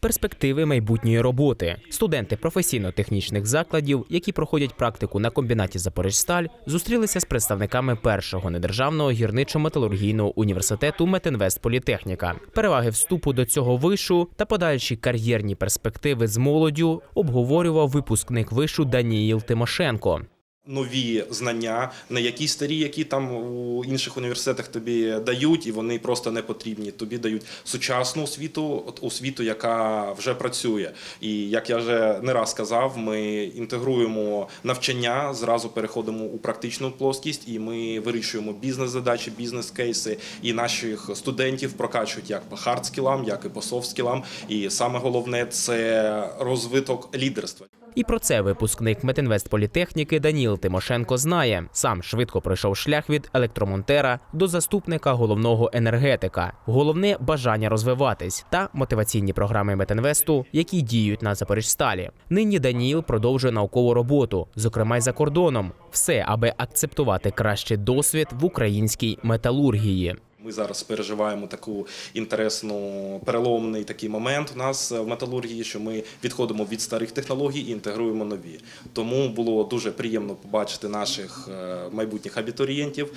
перспективи майбутньої роботи. Студенти професійно-технічних закладів, які проходять практику на комбінаті Запоріжсталь, зустрілися з представниками першого недержавного гірничо-металургійного університету Метинвестполітехніка. Переваги вступу до цього вишу та подальші кар'єрні перспективи з молоддю обговорював випускник вишу Даніїл Тимошенко. Нові знання, не якісь старі, які там у інших університетах тобі дають, і вони просто не потрібні. Тобі дають сучасну освіту, освіту, яка вже працює. І як я вже не раз казав, ми інтегруємо навчання, зразу переходимо у практичну плоскість, і ми вирішуємо бізнес-задачі, бізнес-кейси, і наших студентів прокачують як по хардскілам, як і по софтскілам. І саме головне це розвиток лідерства. І про це випускник Метинвестполітехніки Даніл Тимошенко знає. Сам швидко пройшов шлях від електромонтера до заступника головного енергетика. Головне бажання розвиватись та мотиваційні програми Метинвесту, які діють на Запоріжсталі. Нині Даніл продовжує наукову роботу, зокрема й за кордоном. Все, аби акцептувати кращий досвід в українській металургії. Ми зараз переживаємо таку інтересну переломний такий момент у нас в металургії, що ми відходимо від старих технологій і інтегруємо нові. Тому було дуже приємно побачити наших е, майбутніх абітурієнтів,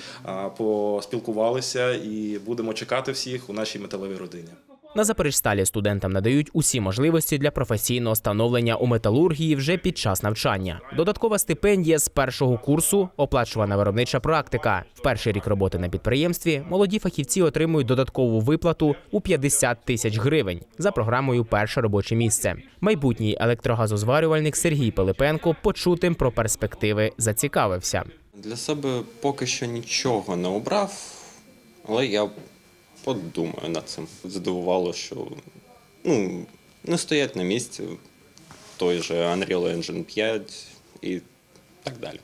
поспілкувалися і будемо чекати всіх у нашій металевій родині. На Запоріжсталі студентам надають усі можливості для професійного становлення у металургії вже під час навчання. Додаткова стипендія з першого курсу, оплачувана виробнича практика. В перший рік роботи на підприємстві молоді фахівці отримують додаткову виплату у 50 тисяч гривень за програмою Перше робоче місце. Майбутній електрогазозварювальник Сергій Пилипенко почутим про перспективи зацікавився. Для себе поки що нічого не обрав, але я подумаю над цим. Здивувало, що ну, не стоять на місці той же Unreal Engine 5 і так далі.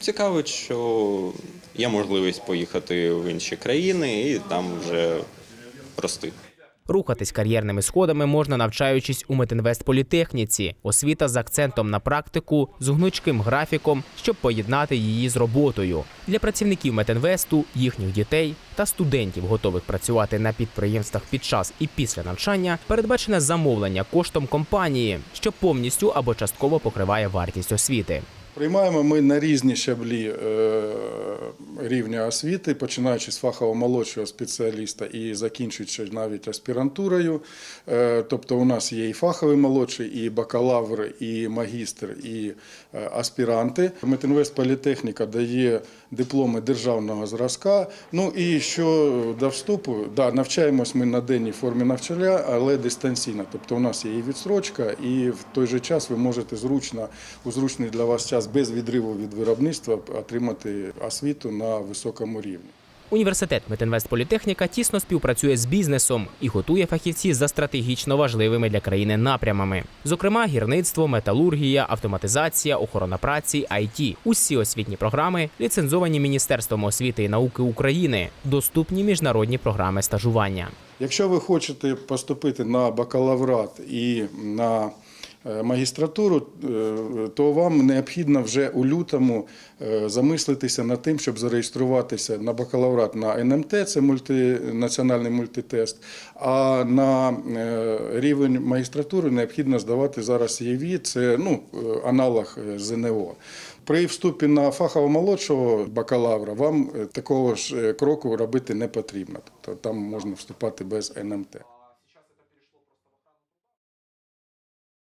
Цікавить, що є можливість поїхати в інші країни і там вже рости. Рухатись кар'єрними сходами можна навчаючись у Метинвестполітехніці. Освіта з акцентом на практику, з гнучким графіком, щоб поєднати її з роботою. Для працівників Метинвесту, їхніх дітей та студентів, готових працювати на підприємствах під час і після навчання, передбачене замовлення коштом компанії, що повністю або частково покриває вартість освіти. Приймаємо ми на різні щаблі е, рівня освіти, починаючи з фахово молодшого спеціаліста і закінчуючи навіть аспірантурою. Е, Тобто у нас є і фаховий молодший, і бакалавр, і магістр, і е, аспіранти. Метинвестполітехніка дає дипломи державного зразка. Ну і що до вступу, да, навчаємось ми на денній формі навчання, але дистанційно. Тобто у нас є і відстрочка, і в той же час ви можете зручно у зручний для вас час без відриву від виробництва отримати освіту на високому рівні. Університет Метинвестполітехніка тісно співпрацює з бізнесом і готує фахівців за стратегічно важливими для країни напрямами, зокрема гірництво, металургія, автоматизація, охорона праці, IT. Усі освітні програми ліцензовані Міністерством освіти і науки України, доступні міжнародні програми стажування. Якщо ви хочете поступити на бакалаврат і на магістратуру, е, то вам необхідно вже у лютому е, замислитися над тим, щоб зареєструватися на бакалаврат на НМТ, це мультинаціональний мультитест. А на е, рівень магістратури необхідно здавати зараз ЄВІ, це ну, е, аналог е, ЗНО. При вступі на фахово молодшого бакалавра вам е, такого ж е, кроку робити не потрібно. Тобто там можна вступати без НМТ.